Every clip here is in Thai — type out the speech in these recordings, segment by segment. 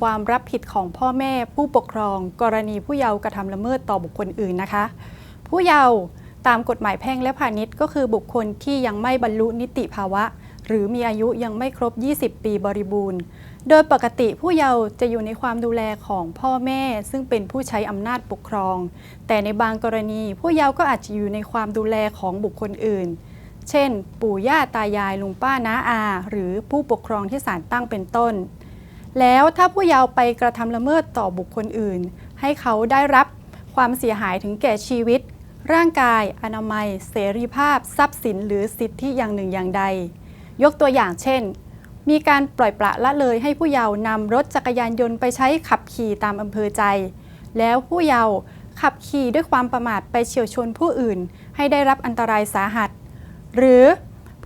ความรับผิดของพ่อแม่ผู้ปกครอง กรณีผู้เยาว์กระทำละเมิดต่อบุคคลอื่นนะคะ ผู้เยาว์ตามกฎหมายแพ่งและพาณิชย์ก็คือบุคคลที่ยังไม่บรรลุนิติภาวะ หรือมีอายุยังไม่ครบ 20 ปีบริบูรณ์ โดยปกติผู้เยาว์จะอยู่ในความดูแลของพ่อแม่ ซึ่งเป็นผู้ใช้อำนาจปกครอง แต่ในบางกรณีผู้เยาว์ก็อาจจะอยู่ในความดูแลของบุคคลอื่น เช่น ปู่ย่าตายายลุงป้าน้าอา หรือผู้ปกครองที่ศาลตั้งเป็นต้น แล้วถ้าผู้เยาว์ไปกระทำละเมิดต่อบุคคลอื่น ให้เขาได้รับความเสียหายถึงแก่ชีวิต ร่างกาย อนามัย เสรีภาพ ทรัพย์สิน หรือสิทธิอย่างหนึ่งอย่างใด ยกตัวอย่างเช่น มีการปล่อยปละละเลยให้ผู้เยาว์นำรถจักรยานยนต์ไปใช้ขับขี่ตามอำเภอใจ แล้วผู้เยาว์ขับขี่ด้วยความประมาทไปเฉียวชนผู้อื่น ให้ได้รับอันตรายสาหัส หรือ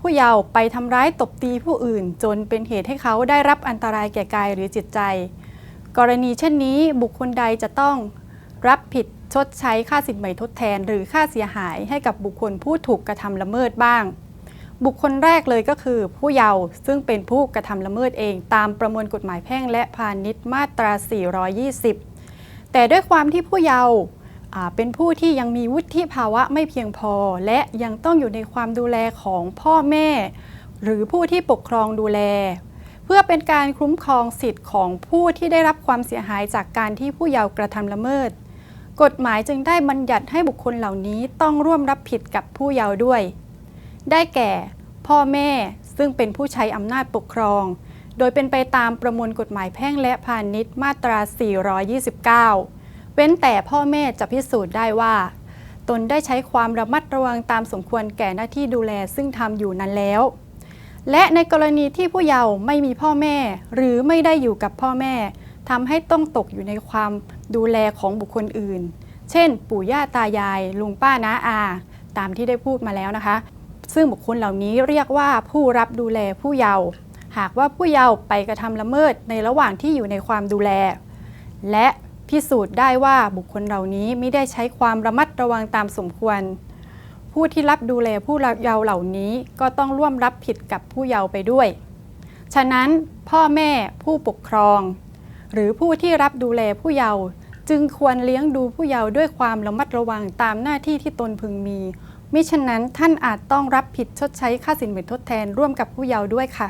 ผู้เยาว์ไปทำร้ายตบตีผู้อื่น จนเป็นเหตุให้เขาได้รับอันตรายแก่กายหรือจิตใจ กรณีเช่นนี้บุคคลใดจะต้องรับผิดชดใช้ค่าสินไหมทดแทน หรือค่าเสียหายให้กับบุคคลผู้ถูกกระทำละเมิดบ้าง บุคคลแรกเลยก็คือ ผู้เยาว์ซึ่งเป็นผู้กระทำละเมิดเอง ตามประมวลกฎหมายแพ่งและพาณิชย์มาตรา 420 แต่ด้วยความที่ผู้เยาว์ เป็นผู้ที่ยังมีวุฒิภาวะไม่เพียงพอ และยังต้องอยู่ในความดูแลของพ่อแม่ หรือผู้ที่ปกครองดูแล เพื่อเป็นการคุ้มครองสิทธิ์ของผู้ที่ได้รับความเสียหายจากการที่ผู้เยาว์กระทำละเมิด กฎหมายจึงได้บัญญัติให้บุคคลเหล่านี้ต้องร่วมรับผิดกับผู้เยาว์ด้วย ได้แก่ พ่อแม่ซึ่งเป็นผู้ใช้อำนาจปกครอง โดยเป็นไปตามประมวลกฎหมายแพ่งและพาณิชย์มาตรา 429 ว้นแต่พ่อแม่จะพิสูจน์ได้ว่า ตนได้ใช้ความระมัดระวังตามสมควรแก่หน้าที่ดูแลซึ่งทำอยู่นั้นแล้ว และในกรณีที่ผู้เยาว์ไม่มีพ่อแม่ หรือไม่ได้อยู่กับพ่อแม่ทำให้ต้องตกอยู่ในความดูแลของบุคคลอื่น เช่น ปู่ย่าตายาย ลุงป้าน้าอา ตามที่ได้พูดมาแล้วนะคะ ซึ่งบุคคลเหล่านี้เรียกว่าผู้รับดูแลผู้เยาว์หากว่าผู้เยาว์ไปกระทำละเมิดในระหว่างที่อยู่ในความดูแล และ พิสูจน์ได้ว่าบุคคลเหล่านี้ไม่ได้ใช้ความระมัดระวังตามสมควร ผู้ที่รับดูแลผู้เยาว์เหล่านี้ก็ต้องร่วมรับผิดกับผู้เยาว์ไปด้วย ฉะนั้นพ่อแม่ผู้ปกครอง หรือผู้ที่รับดูแลผู้เยาว์จึงควรเลี้ยงดูผู้เยาว์ด้วยความระมัดระวังตามหน้าที่ที่ตนพึงมี มิฉะนั้นท่านอาจต้องรับผิดชดใช้ค่าสินไหมทดแทนร่วมกับผู้เยาว์ด้วยค่ะ